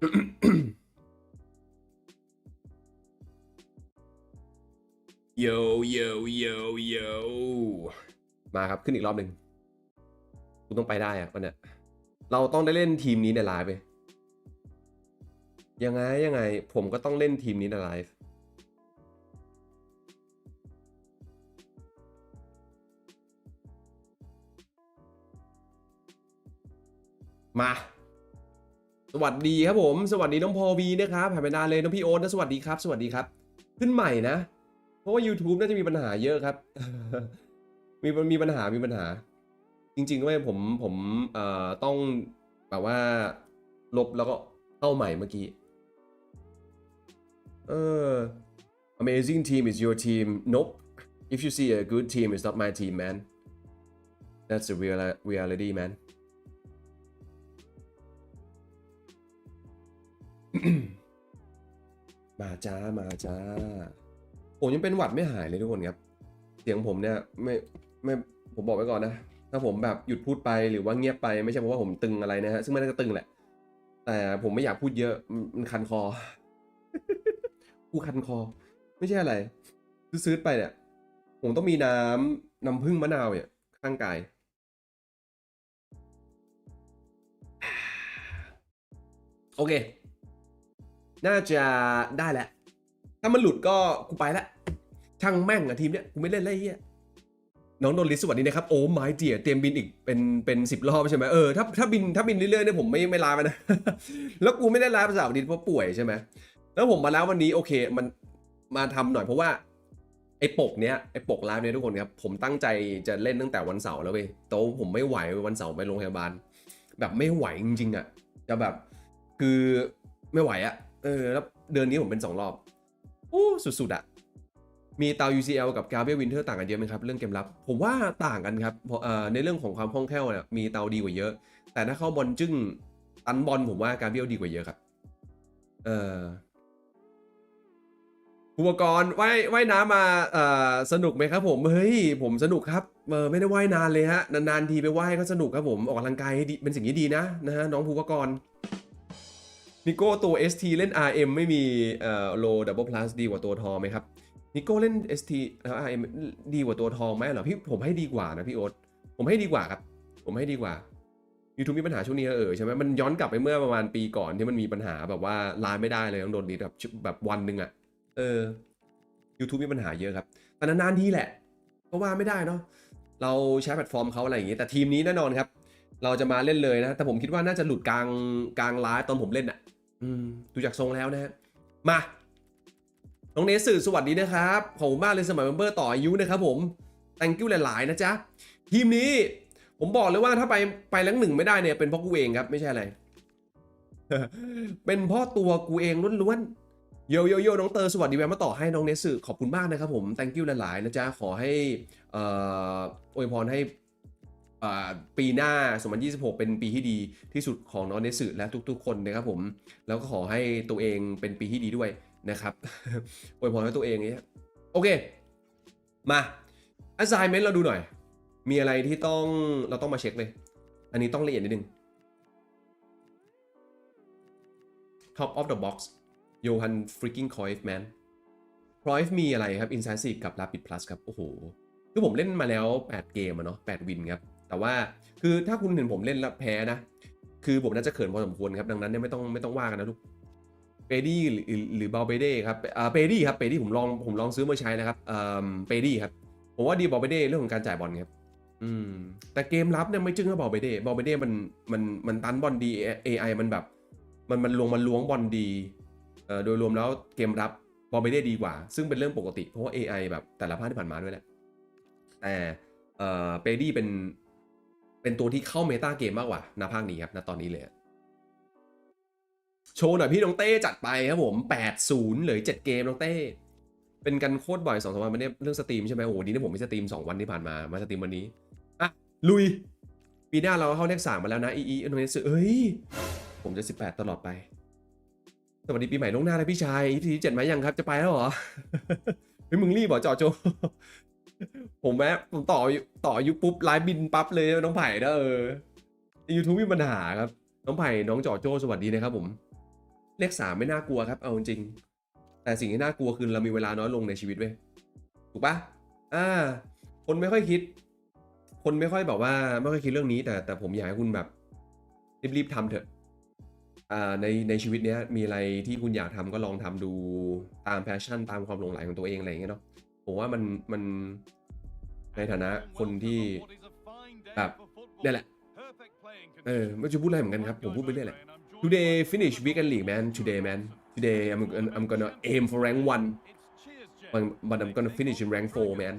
โยโยโยโยมาครับขึ้นอีกรอบหนึ่งกูต้องไปได้อะวันเนี้ยเราต้องได้เล่นทีมนี้ในไลฟ์ไปยังไงยังไง ผมก็ต้องเล่นทีมนี้ในไลฟ์มา สวัสดีครับผม สวัสดีน้องพอวีนะครับหายไปนานเลยน้องพี่โอ๊ตนะสวัสดีครับ สวัสดีครับ ขึ้นใหม่นะ เพราะว่า YouTube น่าจะมีปัญหาเยอะครับ มีมีปัญหา มีปัญหา จริงๆด้วยผมผมเอ่อต้องแบบว่าลบแล้วก็เข้าใหม่เมื่อกี้ เออ amazing team is your team nope if you see a good team it's not my team man that's the real reality man มาจ้ามาจ้า ผมยังเป็นหวัดไม่หายเลยทุกคนครับ เสียงผมเนี่ยไม่ไม่ผมบอกไว้ก่อนนะ ถ้าผมแบบหยุดพูดไปหรือว่าเงียบไปไม่ใช่เพราะว่าผมตึงอะไรนะฮะซึ่งมันก็ตึงแหละ แต่ผมไม่อยากพูดเยอะมันคันคอกูคันคอ ไม่ใช่อะไร ซื้อๆไปเนี่ยผมต้องมีน้ำน้ำผึ้งมะนาวเนี่ยข้างกายโอเค น่าจะได้แหละ ถ้ามันหลุดก็กูไปละช่างแม่งอะทีมเนี้ยกูไม่เล่นไรเฮียน้องโดนลิสสวัสดีนะครับโอ้ไม้เจียเตรียมบินอีกเป็นเป็นสิบรอบใช่ไหมเออถ้าถ้าบินถ้าบินเรื่อยๆเนี่ยผมไม่ไม่ลาไปนะ แล้วกูไม่ได้ลาภาษาอังกฤษเพราะป่วยใช่ไหมแล้วผมมาแล้ววันนี้โอเคมันมาทำหน่อยเพราะว่าไอ้ปกเนี้ยไอ้ปกไลฟ์เนี่ยทุกคนครับผมตั้งใจจะเล่นตั้งแต่วันเสาร์แล้วเว้ยแต่ว่าผมไม่ไหววันเสาร์ไปโรงพยาบาล แบบไม่ไหวจริงๆอะจะแบบคือไม่ไหวอะ เออแล้วเดือนนี้ผมเป็นสองรอบโอ้สุดๆอะมีเตา UCL กับกาเบ r วินเทอร์ต่างกันเยอะไหมครับ เรื่องเกมรับ ผมว่าต่างกันครับเพราะเอ่อในเรื่องของความคล่องแคล่วเนี่ยมีเตาดีกว่าเยอะ แต่ถ้าเข้าบอลจึ้งตันบอลผมว่ากาเบ r ดีกว่าเยอะครับ เอ่ออุปกรณ์ว่ายว่ายน้ำมาเอ่อสนุกไหมครับผมเฮ้ยผมสนุกครับเออไม่ได้ว่ายนานเลยฮะนานๆทีไปว่ายก็สนุกครับผมออกกำลังกายดีเป็นสิ่งที่ดีนะนะฮะน้องภูวกร นิโก้ตัว ST เล่น RM ไม่มีเอ่อ low double plus ดีกว่าตัวทองไหมครับนิโก้เล่น ST แล้ว RM ดีกว่าตัวทองไหมเหรอพี่ผมให้ดีกว่านะพี่โอ๊ตผมให้ดีกว่าครับ ผมให้ดีกว่า YouTube มีปัญหาช่วงนี้เออใช่ไหมมันย้อนกลับไปเมื่อประมาณปีก่อนที่มันมีปัญหาแบบว่าไลน์ไม่ได้เลยต้องโดนดีแบบแบบวันหนึ่งอะเออ YouTube มีปัญหาเยอะครับแต่นานๆทีแหละก็ว่าไม่ได้เนาะเราใช้แพลตฟอร์มเขาอะไรอย่างงี้แต่ทีมนี้แน่นอนครับ เราจะมาเล่นเลยนะ แต่ผมคิดว่าน่าจะหลุดกลางกลางไลฟ์ตอนผมเล่นอะอืม ดูจากทรงแล้วนะฮะมา น้องเนสสื่อสวัสดีนะครับ ขอบคุณมากเลยสมัยเมมเบอร์ต่ออายุนะครับผม thank you หลาย ๆ นะจ๊ะ ทีมนี้ผมบอกเลยว่าถ้าไปไปแรงหนึ่งไม่ได้เนี่ยเป็นเพราะกูเองครับ ไม่ใช่อะไร เป็นเพราะตัวกูเองล้วนๆโยโยโยน้องเตอร์สวัสดีแวะมาต่อให้น้องเนสสื่อขอบคุณมากนะครับผม thank you หลาย ๆ นะจ๊ะ ขอให้อวยพรให้ ปีหน้า 2026 เป็นปีที่ดีที่สุดของน้องเนสสื่และทุกๆ คนนะครับผม แล้วก็ขอให้ตัวเองเป็นปีที่ดีด้วยนะครับอวยพรให้ตัวเองเนี่ยโอเค มา assignment เราดูหน่อย มีอะไรที่ต้องเราต้องมาเช็คเลย อันนี้ต้องละเอียดนิดนึง top of the box โยฮันฟริกกิ้งคอยฟ์แมนคอยฟ์มีอะไรครับ Inside 4กับ Rapid Plus ครับ โอ้โห คือผมเล่นมาแล้ว 8 เกมอะเนาะ8วินครับ แต่ว่าคือถ้าคุณเห็นผมเล่นแล้วแพ้นะ คือผมน่าจะเขินพอสมควรครับ ดังนั้นเนี่ยไม่ต้องไม่ต้องว่ากันนะลูกเปดี้หรือหรือบาเบเด้ครับอ่าเปดี้ครับเปดี้ผมลองผมลองซื้อมาใช้นะครับเอ่อเปดี้ครับ ผมว่าดีบาเบเด้เรื่องของการจ่ายบอลครับอืมแต่เกมรับเนี่ยไม่จึ้งกับบาเบเด้บาเบเด้มันมันมันตันบอลดี AI มันแบบ มันมันลงมันล้วงบอลดีเอ่อโดยรวมแล้วเกมรับบาเบเด้ดีกว่า ซึ่งเป็นเรื่องปกติเพราะว่า AI แบบแต่ละภาคที่ผ่านมาด้วยแหละแต่เอ่อเปดี้เป็น เป็นตัวที่เข้าเมตาเกมมากกว่าณภาคนี้ครับณตอนนี้เลยโชว์หน่อยพี่น้องเต้จัดไปครับผม 8-0 เหลือ 7 เกมน้องเต้ เป็นกันโคตรบ่อย2องสามวันมาเนี่ยเรื่องสตรีมใช่ไหมโอ้โหนี่นี่ผมไม่สตรีม 2 วันที่ผ่านมา มาสตรีมวันนี้ อะ ลุย ปีหน้าเราเข้าเลขสามมาแล้วนะ อีอีอนเนสเอ้ย ผมจะ 18 ตลอดไป สวัสดีปีใหม่ล่วงหน้าเลยพี่ชายทีเจ็ดไหมยังครับ จะไปแล้วเหรอเฮ้ยมึงรีบเหรอจอโจ ผมแม้ผมต่อต่ออายุปุ๊บไลฟ์บินปั๊บเลยน้องไผ่นะเออยูทูบมีปัญหาครับ น้องไผ่น้องจอโจสวัสดีนะครับผมเลขสามไม่น่ากลัวครับ เอาจริง แต่สิ่งที่น่ากลัวคือเรามีเวลาน้อยลงในชีวิตเว้ยถูกปะอ่า คนไม่ค่อยคิด คนไม่ค่อยแบบว่า ไม่ค่อยคิดเรื่องนี้ แต่แต่ผมอยากให้คุณแบบ รีบๆทำเถอะ อ่าในในชีวิตเนี้ย มีอะไรที่คุณอยากทำก็ลองทำดูตามแพชชั่นตามความหลงใหลของตัวเองอะไรอย่างเงี้ยเนาะผมว่ามันมัน ในฐานะคนที่แบบเนี่ยแหละ เออไม่จะพูดอะไรเหมือนกันครับ ผมพูดไปเรื่อยแหละ Today finish weekend league man today man today I'm gonna- I'm gonna aim for rank one but but I'm gonna finish in rank four man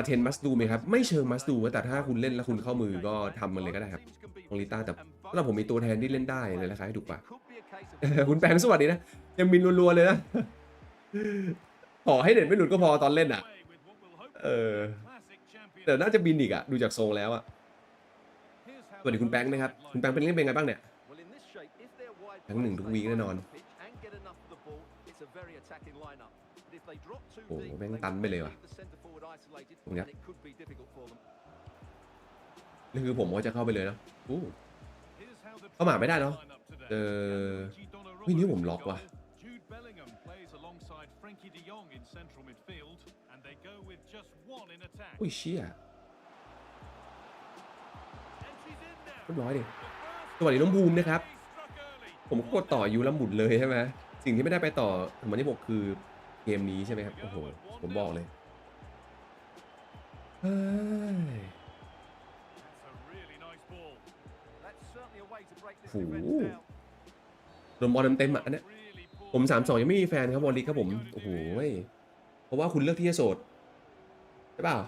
R10 must do ไหมครับ ไม่เชิง must do แต่ถ้าคุณเล่นแล้วคุณเข้ามือก็ทำมันเลยก็ได้ครับของลิต้าแต่สำหรับผมมีตัวแทนที่เล่นได้เลยราคาให้ถูกกว่าคุณแปงสวัสดีนะ ยังบินรัวๆเลยนะ ขอให้เน็ตไม่หลุดก็พอตอนเล่นอะ เออ แต่น่าจะบินอีกอะดูจากทรงแล้วอะสวัสดีคุณแป้งนะครับ คุณแป้งเป็นเล่นเป็นไงบ้างเนี่ยทั้งหนึ่งทุกวีแน่นอน โอ้โหแม่งตันไปเลยว่ะตรงเนี้ยนี่คือผมก็จะเข้าไปเลยเนาะอู้เข้ามาไม่ได้เนาะเออวิ่วิ่งงนี้นี้ ผผมมล็ล็ออกกว่ะว่ะอุ้ยเชี่ยเรียบร้อยดิสวัสดีน้องภูมินะครับ ผมก็กดต่อยูแล้วหมุนเลยใช่ไหมสิ่งที่ไม่ได้ไปต่อถึงวันที่หกคือเกมนี้ใช่ไหมครับ โอ้โห ผมบอกเลยเฮ้ยโอ้โหโดนบอลเต็มๆอะอันเนี้ย ผมสามสองยังไม่มีแฟนครับวอลลิกครับผม โอ้โหเว้ยเพราะว่าคุณเลือกที่จะโสดใช่เปล่า